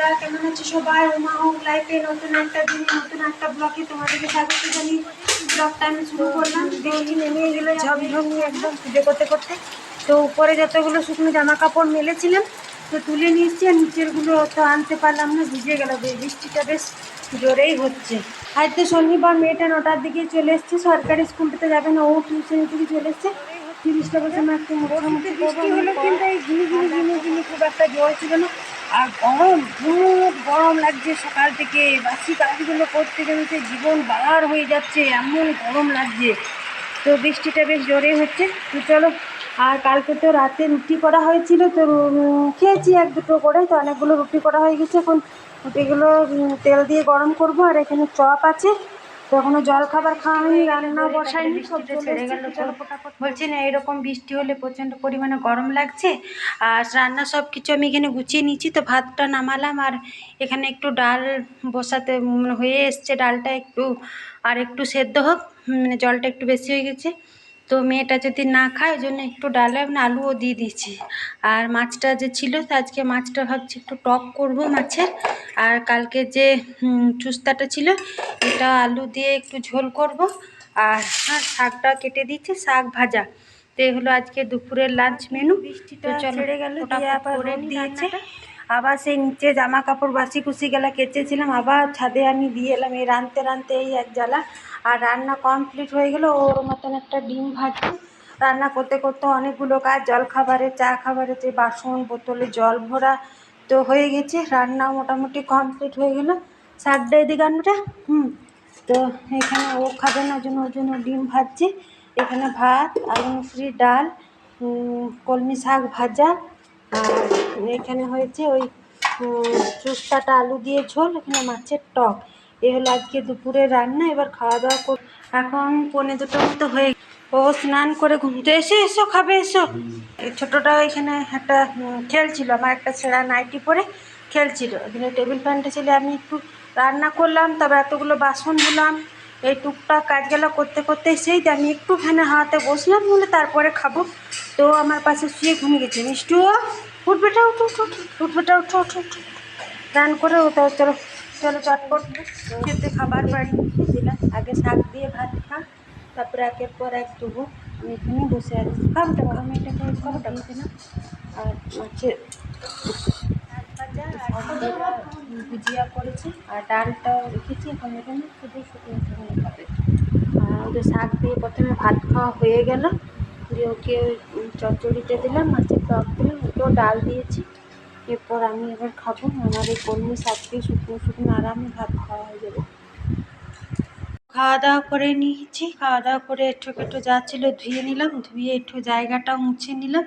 বন্ধুরা কেমন আছে সবাই? উমা হোক লাইফে নতুন একটা দিনে নতুন একটা ব্লগে তোমাদেরকে স্বাগত জানিয়ে ব্লগটা আমি শুরু করলাম। বৃষ্টি নেমে গেলো ঝমঝম একদম পুজো করতে করতে। তো উপরে যতগুলো শুকনো জামা কাপড় মেলেছিলাম তো তুলে নিয়ে এসছি আর নিচেরগুলো তো আনতে পারলাম না ভিজে গেল বৃষ্টিটা বেশ জোরেই হচ্ছে। আজ তো শনিবার মেয়েটা নটার দিকে চলে এসছে সরকারি স্কুলটাতে যাবে না ও টিউশনের দিকে চলে এসছে। তিরিশটা বছর একটু মোটামুটি বৃষ্টি হলো কিন্তু এই ঝিনি ঝিনি ঝিনি ঝিনি খুব একটা জল ছিল না। আর গরম, খুব গরম লাগছে সকাল থেকে। বাসি কাজগুলো করতে করতে জীবন বার হয়ে যাচ্ছে, এমন গরম লাগছে। তো বৃষ্টিটা বেশ জোরে হচ্ছে। তো চলো, আর কালকে তো রাতে রুটি করা হয়েছিল, তো খেয়েছি এক দুটো করে তো অনেকগুলো রুটি করা হয়ে গেছে এখন। রুটিগুলো তেল দিয়ে গরম করব। আর এখানে চপ আছে। তো এখনও জল খাবার খাওয়ানি রান্না বসাইনি সব ছেড়ে গেল বলছি না এরকম বৃষ্টি হলে প্রচণ্ড পরিমাণে গরম লাগছে। আর রান্না সব কিছু আমি এখানে গুছিয়ে নিচ্ছি তো ভাতটা নামালাম। আর এখানে একটু ডাল বসাতে হয়ে এসছে ডালটা একটু আর একটু সেদ্ধ হোক মানে জলটা একটু বেশি হয়ে গেছে। তো মেয়েটা যদি না খায় ওই জন্য একটু ডালে না আলুও দিয়ে দিয়েছি। আর মাছটা যে ছিল আজকে মাছটা ভাবছি একটু টক করব মাছের। আর কালকে যে চুস্তাটা ছিল এটা আলু দিয়ে একটু ঝোল করব। আর হ্যাঁ শাকটা কেটে দিচ্ছি শাক ভাজা। তো হলো আজকে দুপুরের লাঞ্চ মেনু বৃষ্টিটা ছেড়ে গেল দিয়েছে আবার সেই নিচে জামা কাপড় বাসি কুসি গেলা কেচেছিলাম, আবার ছাদে আমি দিয়ে এলাম। এই রাঁধতে রাঁধতে এই এক জ্বালা। আর রান্না কমপ্লিট হয়ে গেলো। ওর মতন একটা ডিম ভাজছি রান্না করতে করতে অনেকগুলো কাজ জল খাবারে চা খাবারে যে বাসন, বোতলে জল ভরা তো হয়ে গেছে। রান্না মোটামুটি কমপ্লিট হয়ে গেলো। শাকটা এদিকে আনুটা হুম। তো এখানে ও খাবে না জন্য, ওর জন্য ডিম ভাজছি। এখানে ভাত, আলু মুসুরি ডাল কলমি শাক ভাজা, আর এখানে হয়েছে ওই চুস্তাটা আলু দিয়ে ঝোল এখানে মাছের টক। এ হলো আজকে দুপুরের রান্না এবার খাওয়া দাওয়া কর এখন পৌনে দুটো মতো হয়ে ও স্নান করে ঘুমতে এসে এসো খাবে এসো। এই ছোটোটা এখানে একটা খেলছিল আমার একটা ছেঁড়া নাইটি পরে খেলছিল এখানে টেবিল ফ্যানটা ছিল আমি একটু রান্না করলাম তারপর এতগুলো বাসন ধুলাম। এই টুকটাক কাজগুলো করতে করতে সেই আমি একটু ফ্যানে হাওয়াতে বসলাম বলে তারপরে খাব। তো আমার পাশে শুয়ে ঘুমিয়ে গেছে। মিষ্টিও? উঠ বেটা উঠ উঠ উঠ উঠ বেটা উঠ উঠ রান করে ওটা চলো চলো চটপট খেতে খাবার বাড়ি দিলাম। আগে শাক দিয়ে ভাত খা, তারপরে একের পর এক দেবো আমি এখানে বসে আছি। খাবটা আমি এটাকে খাবটা দিলাম আর মাছের শাক ভাজা ভুজিয়া করেছি, আর ডালটাও রেখেছি, এখন এখানে শুধু শুকনো শুকনো আর ওদের শাক দিয়ে প্রথমে ভাত খাওয়া হয়ে গেল। দিয়ে ওকে চচ্চড়িতে দিলাম, মাছের টক দিলাম ওকেও ডাল দিয়েছি। এরপর আমি এবার খাব। আমার এই কলমি দিয়ে শুকনো শুকনো আরামে ভাত খাওয়া হয়ে যাবে। খাওয়া দাওয়া করে নিয়েছি। খাওয়া দাওয়া করে একটু একটু যা ছিল ধুয়ে নিলাম। ধুয়ে একটু জায়গাটা মুছে নিলাম।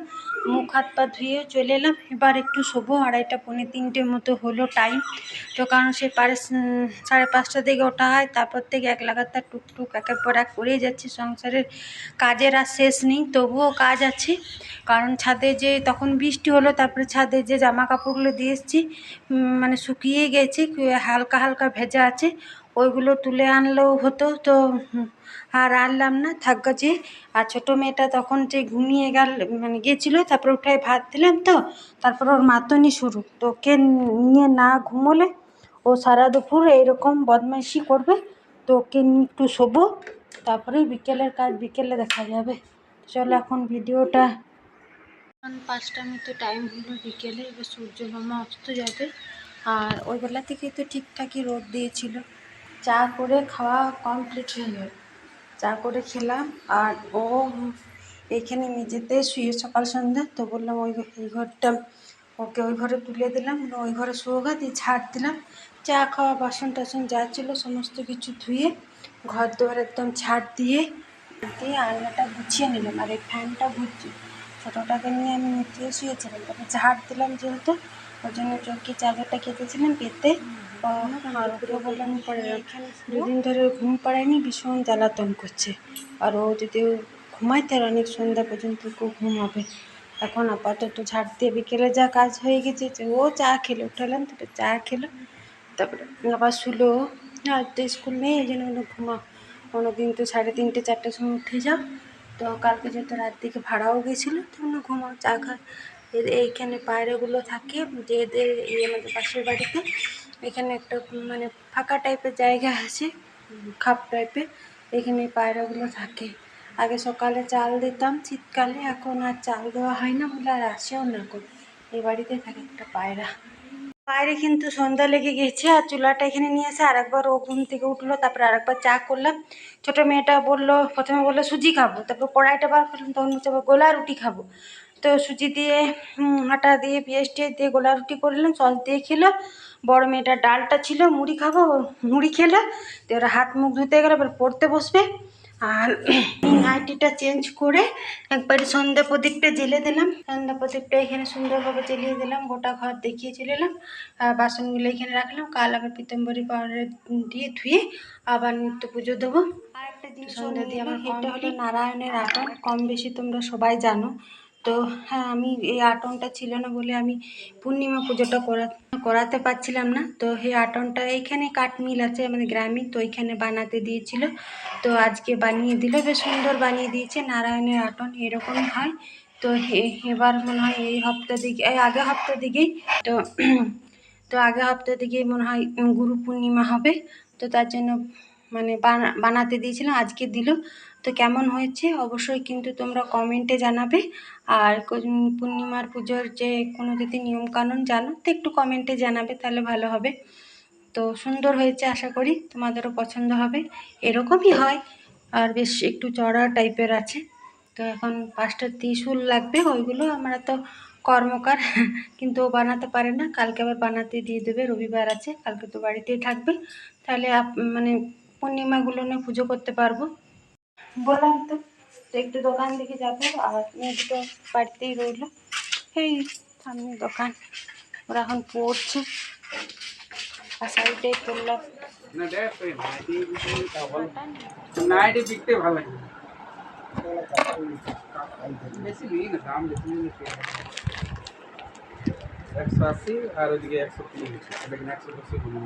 মুখ হাত পা ধুয়ে চলে এলাম। এবার একটু শোবো। আড়াইটা, পৌনে তিনটের মতো হলো টাইম তো কারণ সে পারে সাড়ে পাঁচটা থেকে ওঠা হয়। তারপর থেকে এক লাগাতার টুকটুক একের পর এক করেই যাচ্ছি। সংসারের কাজের আর শেষ নেই। তবুও কাজ আছে। কারণ ছাদে যে, তখন বৃষ্টি হলো। তারপরে ছাদে যে জামা কাপড়গুলো দিয়ে এসেছি মানে শুকিয়ে গেছে। হালকা হালকা ভেজা আছে। ওইগুলো তুলে আনলেও হতো, তো আর আনলাম না। থাক যে আর ছোটো মেয়েটা তখন যে ঘুমিয়ে গেল মানে গেছিল তারপরে উঠায় ভাত দিলাম তো, তারপর ওর মাতনি শুরু। তো ওকে নিয়ে না ঘুমোলে, ও সারা দুপুর এইরকম বদমাইশি করবে, তো ওকে একটু শোবো, তারপরে বিকেলের কাজ, বিকেলে দেখা যাবে। চলো এখন ভিডিওটা এখন পাঁচটা মতো টাইম হলো বিকেলে, এবার সূর্য মামা অস্ত যাবে। আর ওই বেলা থেকেই তো ঠিকঠাকই রোদ দিয়েছিল। চা করে খাওয়া কমপ্লিট হয়ে গেল। চা করে খেলাম আর ও এইখানে মেঝেতে শুয়ে সকাল সন্ধ্যা তো বললাম ওই এই ঘরটা ওকে ওই ঘরে তুলে দিলাম। ওই ঘরে শোগা দিয়ে ছাড় দিলাম। চা খাওয়া, বাসন টাসন যা ছিল সমস্ত কিছু ধুয়ে ঘর দুয়ার একদম ছাড় দিয়ে দিয়ে আয়নাটা গুছিয়ে নিলাম। আর এই ফ্যানটা ঘুরছি ছোটোটাকে নিয়ে আমি নিচে শুয়েছিলাম। তারপর ঝাড় দিলাম যেহেতু। ওই জন্য চোখে চাদরটা কেটেছিলাম পেতে। আর ওকে বললাম পরে দুদিন ধরে ঘুম পাড়ায়নি, ভীষণ জ্বালাতন করছে। আর ও যদি ঘুমায় তার অনেক সন্ধ্যা পর্যন্ত কেউ ঘুমাবে। এখন আপাতত ঝাড় দিয়ে বিকেলে যা কাজ হয়ে গেছে, যে ও চা খেলো, উঠালাম, তারপরে চা খেলো, তারপরে আবার শুলো। আর তো স্কুল নেই, এই জন্য ঘুমা কোনো দিন তো সাড়ে তিনটে, চারটের সময় উঠে যাও। তো কালকে যেহেতু রাত দিকে ভাড়াও গেছিল, তো বলল, ঘুমাও, চা খা। এইখানে পায়রাগুলো থাকে, যে এদের এই আমাদের পাশের বাড়িতে এখানে একটা মানে ফাঁকা টাইপের জায়গা আছে, খাপ টাইপের এখানে পায়রাগুলো থাকে। আগে সকালে চাল দিতাম, শীতকালে এখন আর চাল দেওয়া হয় না বলে আর আসেও না করে এই বাড়িতে থাকে একটা পায়রা। বাইরে কিন্তু সন্ধ্যা লেগে গেছে আর চুলাটা এখানে নিয়ে এসে আরেকবার ও ঘুম থেকে উঠল, তারপরে আরেকবার চা করলাম। ছোটো মেয়েটা বলল, প্রথমে বলল, সুজি খাব, তারপর কড়াইটা বার করলাম, তখন বলছে গোলা রুটি খাব। তো সুজি দিয়ে আটা দিয়ে পেঁয়াজ টিয়াজ দিয়ে গোলা রুটি করলাম সস দিয়ে খেলো। বড় মেয়েটা ডালটা ছিল মুড়ি খাব মুড়ি খেলো। তো ওরা হাত মুখ ধুতে গেলে এবার পড়তে বসবে। আর নাইটিটা চেঞ্জ করে একবারে সন্ধ্যা প্রদীপটা জেলে দিলাম। সন্ধ্যা প্রদীপটা এখানে সুন্দরভাবে জ্বেলিয়ে দিলাম গোটা ঘর দেখিয়ে চলে এলাম। আর বাসনগুলো এখানে রাখলাম কাল আবার পিতম্বরী পাউডার দিয়ে ধুয়ে আবার নিত্য পুজো দেবো। আর একটা জিনিস সন্ধ্যা দিয়ে আমার এটা হলো নারায়ণের আটন কম বেশি তোমরা সবাই জানো। তো হ্যাঁ আমি এই আটনটা ছিল না বলে আমি পূর্ণিমা পুজোটা করা, করাতে পারছিলাম না। তো এই আটনটা এইখানে কাঠমিল আছে, আমাদের গ্রামে, তো ওইখানে বানাতে দিয়েছিল। তো আজকে বানিয়ে দিল, বেশ সুন্দর বানিয়ে দিয়েছে। নারায়ণের আটন এরকমই হয়। তো এবার মনে হয় এই হপ্তাহ দিকে, এই আগের হপ্তাহ দিকেই, তো তো আগের হপ্তাহ দিকেই মনে হয় গুরু পূর্ণিমা হবে। তো তার জন্য মানে বানা- বানাতে দিয়েছিলাম, আজকে দিল। তো কেমন হয়েছে? অবশ্যই কিন্তু তোমরা কমেন্টে জানাবে। আর পূর্ণিমার পুজোর যে কোনো যদি নিয়মকানুন জানো, তো একটু কমেন্টে জানাবে, তাহলে ভালো হবে। তো সুন্দর হয়েছে আশা করি, তোমাদেরও পছন্দ হবে। এরকমই হয়। আর বেশ একটু চড়া টাইপের আছে। তো এখন পাঁচটা ত্রিশুল লাগবে, ওইগুলো আমরা তো কর্মকার, কিন্তু ও বানাতে পারে না। কালকে আবার বানাতে দিয়ে দেবে, রবিবার আছে, কালকে তো বাড়িতেই থাকবে। তাহলে মানে পূর্ণিমাগুলো নিয়ে পুজো করতে পারব। বললাম তো তো একটু দোকান দিকে যাব, আর মেয়ে দুটো বাড়িতেই রইল। এই সামনে দোকান, ওরা এখন পড়ছে। আর সাইডে করলাম। না দেখ তুই নাইটি নাইটি বিকতে ভালো লাগে। বেশি নিই না, দাম বেশি নিই একশো আশি আর ওদিকে একশো তিরিশ দেখুন একশো দশে বলুন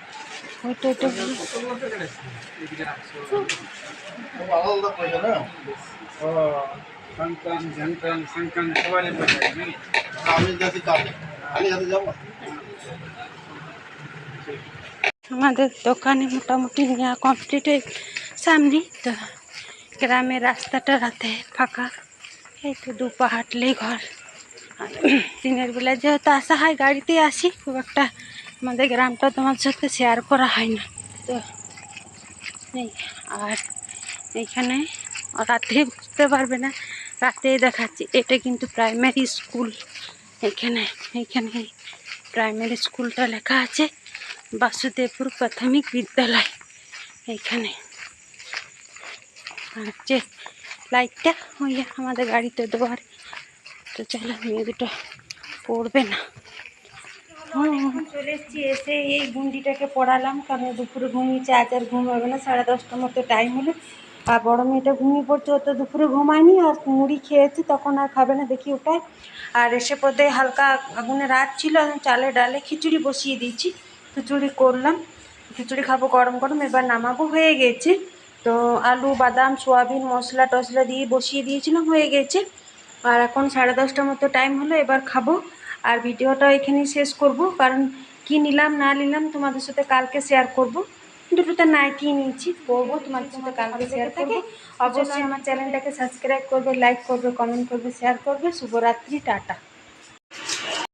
ওইটা আমাদের দোকানে মোটামুটি নেওয়া কমপ্লিট হয়ে সামনে তো গ্রামের রাস্তাটা রাতে ফাঁকা। এই তো দুপা হাঁটলেই ঘর। দিনের বেলা যেহেতু আসা হয়, গাড়িতেই আসি, খুব একটা আমাদের গ্রামটা তোমার সাথে শেয়ার করা হয় না। তো আর এইখানে রাতে বুঝতে পারবে না, রাতেই দেখাচ্ছি। এটা কিন্তু প্রাইমারি স্কুল এখানে এখানে প্রাইমারি স্কুলটা লেখা আছে, বাসুদেবপুর প্রাথমিক বিদ্যালয়। এইখানে আর যে লাইটটা ওই আমাদের গাড়িতে দেওয়ার। তো চলো মেয়ে দুটো পড়বে না। চলে এসেছি, এসে এই গুন্ডিটাকে পড়ালাম। কারণ দুপুরে ঘুমিয়েছে আজ আর ঘুম হবে না, সাড়ে দশটার মতো টাইম হলো। আর বড় মেয়েটা ঘুমিয়ে পড়ছে, ও তো দুপুরে ঘুমায়নি, আর মুড়ি খেয়েছি, তখন আর খাবে না, দেখি ওটাই। আর এসে পদে হালকা আগুনে রাত ছিল চালে ডালে খিচুড়ি বসিয়ে দিয়েছি, খিচুড়ি করলাম। খিচুড়ি খাব গরম গরম, এবার নামাবো, হয়ে গেছে। তো আলু, বাদাম, সোয়াবিন, মশলা টশলা দিয়ে বসিয়ে দিয়েছিলাম, হয়ে গেছে। আর এখন সাড়ে দশটার মতো টাইম হলো, এবার খাব। আর ভিডিওটা এখানেই শেষ করব কারণ কি নিলাম না নিলাম তোমাদের সাথে কালকে শেয়ার করব। দুটোতে নাইটি নিয়েছি করব তোমাদের সাথে কালকে শেয়ার থাকে অবশ্যই আমার চ্যানেলটাকে সাবস্ক্রাইব করবে লাইক করবে কমেন্ট করবে শেয়ার করবে। শুভরাত্রি টাটা।